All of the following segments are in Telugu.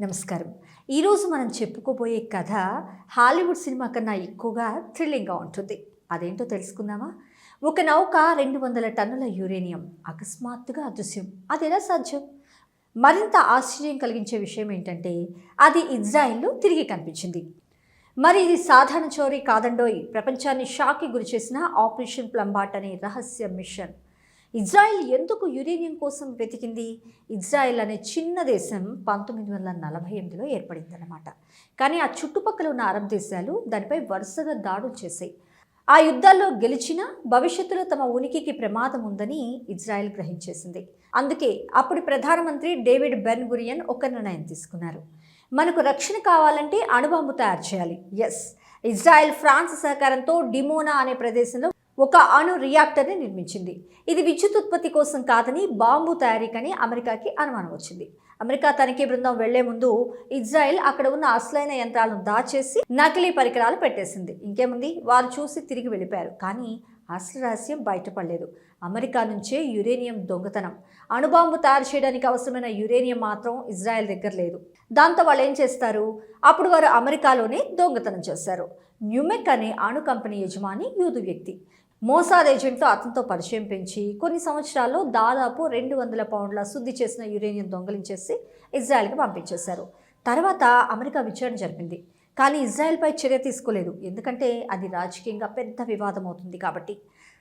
నమస్కారం. ఈరోజు మనం చెప్పుకోబోయే కథ హాలీవుడ్ సినిమా కన్నా ఎక్కువగా థ్రిల్లింగ్గా ఉంటుంది. అదేంటో తెలుసుకుందామా? ఒక నౌక రెండు వందల టన్నుల యురేనియం. అకస్మాత్తుగా అదృశ్యం. అది ఎలా సాధ్యం? మరింత ఆశ్చర్యం కలిగించే విషయం ఏంటంటే అది ఇజ్రాయిల్లో తిరిగి కనిపించింది. మరి ఇది సాధారణ చోరీ కాదండోయ్. ప్రపంచాన్ని షాక్కి గురిచేసిన ఆపరేషన్ ప్లంబాట్ అనే రహస్య మిషన్. ఇజ్రాయెల్ ఎందుకు యురేనియం కోసం వెతికింది? ఇజ్రాయెల్ అనే చిన్న దేశం పంతొమ్మిది వందల నలభై ఎనిమిదిలో ఏర్పడిందన్నమాట. కానీ ఆ చుట్టుపక్కల ఉన్న అరబ్ దేశాలు దానిపై వరుసగా దాడులు చేశాయి. ఆ యుద్ధాల్లో గెలిచినా భవిష్యత్తులో తమ ఉనికికి ప్రమాదం ఉందని ఇజ్రాయెల్ గ్రహించేసింది. అందుకే అప్పుడు ప్రధానమంత్రి డేవిడ్ బెన్ గురియన్ ఒక నిర్ణయం తీసుకున్నారు. మనకు రక్షణ కావాలంటే అణుబాంబు తయారు చేయాలి. ఎస్ ఇజ్రాయెల్ ఫ్రాన్స్ సహకారంతో డిమోనా అనే ప్రదేశంలో ఒక అణు రియాక్టర్ని నిర్మించింది. ఇది విద్యుత్ ఉత్పత్తి కోసం కాదని బాంబు తయారీకని అమెరికాకి అనుమానం వచ్చింది. అమెరికా తనిఖీ బృందం వెళ్ళే ముందు ఇజ్రాయెల్ అక్కడ ఉన్న అసలైన యంత్రాలను దాచేసి నకిలీ పరికరాలు పెట్టేసింది. ఇంకేముంది? వారు చూసి తిరిగి వెళ్ళిపోయారు. కానీ అసలు రహస్యం బయటపడలేదు. అమెరికా నుంచే యురేనియం దొంగతనం. అణుబాంబు తయారు చేయడానికి అవసరమైన యురేనియం మాత్రం ఇజ్రాయెల్ దగ్గర లేదు. దాంతో వాళ్ళు ఏం చేస్తారు? అప్పుడు వారు అమెరికాలోనే దొంగతనం చేశారు. న్యూమెక్ అనే అణు కంపెనీ యజమాని యూదు వ్యక్తి. మోసాద్ ఏజెంట్తో అతనితో పరిచయం పెంచి కొన్ని సంవత్సరాల్లో దాదాపు రెండు వందల పౌండ్ల శుద్ధి చేసిన యురేనియం దొంగలించేసి ఇజ్రాయెల్కి పంపించేశారు. తర్వాత అమెరికా విచారణ జరిపింది. కానీ ఇజ్రాయెల్పై చర్య తీసుకోలేదు. ఎందుకంటే అది రాజకీయంగా పెద్ద వివాదం అవుతుంది కాబట్టి.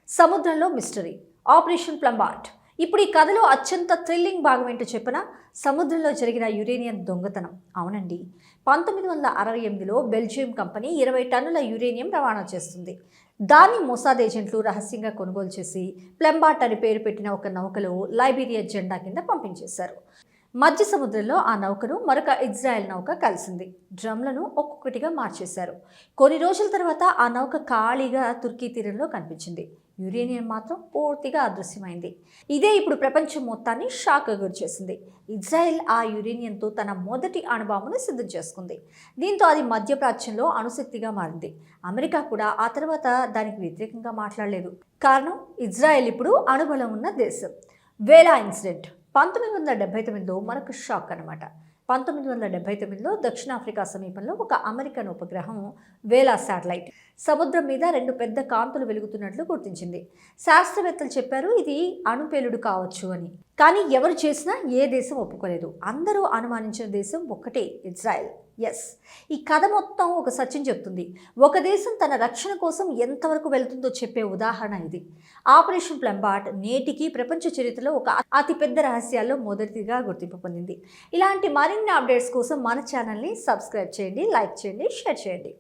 సముద్రంలో మిస్టరీ. ఆపరేషన్ ప్లంబార్ట్ ఇప్పుడు ఈ కథలో అత్యంత థ్రిల్లింగ్ భాగం ఏంటో చెప్పిన? సముద్రంలో జరిగిన యురేనియం దొంగతనం. అవునండి. పంతొమ్మిది వందల అరవై ఎనిమిదిలో బెల్జియం కంపెనీ ఇరవై టన్నుల యురేనియం రవాణా చేస్తుంది. దాన్ని మొసాద్ ఏజెంట్లు రహస్యంగా కొనుగోలు చేసి ప్లెంబాట్ అని పేరు పెట్టిన ఒక నౌకలో లైబీరియా జెండా కింద పంపించేశారు. మధ్య సముద్రంలో ఆ నౌకను మరొక ఇజ్రాయెల్ నౌక కలిసింది. డ్రమ్లను ఒక్కొక్కటిగా మార్చేశారు. కొన్ని రోజుల తర్వాత ఆ నౌక ఖాళీగా తుర్కీ తీరంలో కనిపించింది. యురేనియం మాత్రం పూర్తిగా అదృశ్యమైంది. ఇదే ఇప్పుడు ప్రపంచం మొత్తాన్ని షాక్ గురిచేసింది ఇజ్రాయెల్ ఆ యురేనియంతో తన మొదటి అణుబాంబును సిద్ధం చేసుకుంది. దీంతో అది మధ్యప్రాచ్యంలో అణుశక్తిగా మారింది. అమెరికా కూడా ఆ తర్వాత దానికి వ్యతిరేకంగా మాట్లాడలేదు. కారణం ఇజ్రాయెల్ ఇప్పుడు అణుబలం ఉన్న దేశం. వేలా ఇన్సిడెంట్. పంతొమ్మిది వందల డెబ్బై తొమ్మిదిలో మనకు షాక్ అనమాట పంతొమ్మిది వందల డెబ్బై తొమ్మిదిలో దక్షిణాఫ్రికా సమీపంలో ఒక అమెరికన్ ఉపగ్రహం వేలా శాటిలైట్ సముద్రం మీద రెండు పెద్ద కాంతులు వెలుగుతున్నట్లు గుర్తించింది. శాస్త్రవేత్తలు చెప్పారు ఇది అణుపేలుడు కావచ్చు అని. కానీ ఎవరు చేసినా ఏ దేశం ఒప్పుకోలేదు. అందరూ అనుమానించిన దేశం ఒక్కటే ఇజ్రాయెల్. ఎస్ ఈ కథ మొత్తం ఒక సత్యం చెప్తుంది. ఒక దేశం తన రక్షణ కోసం ఎంతవరకు వెళ్తుందో చెప్పే ఉదాహరణ ఇది. ఆపరేషన్ ప్లంబాట్ నేటికి ప్రపంచ చరిత్రలో ఒక అతిపెద్ద రహస్యాల్లో మొదటిగా గుర్తింపు పొందింది. ఇలాంటి మరిన్ని అప్డేట్స్ కోసం మన ఛానల్ని సబ్స్క్రైబ్ చేయండి లైక్ చేయండి షేర్ చేయండి.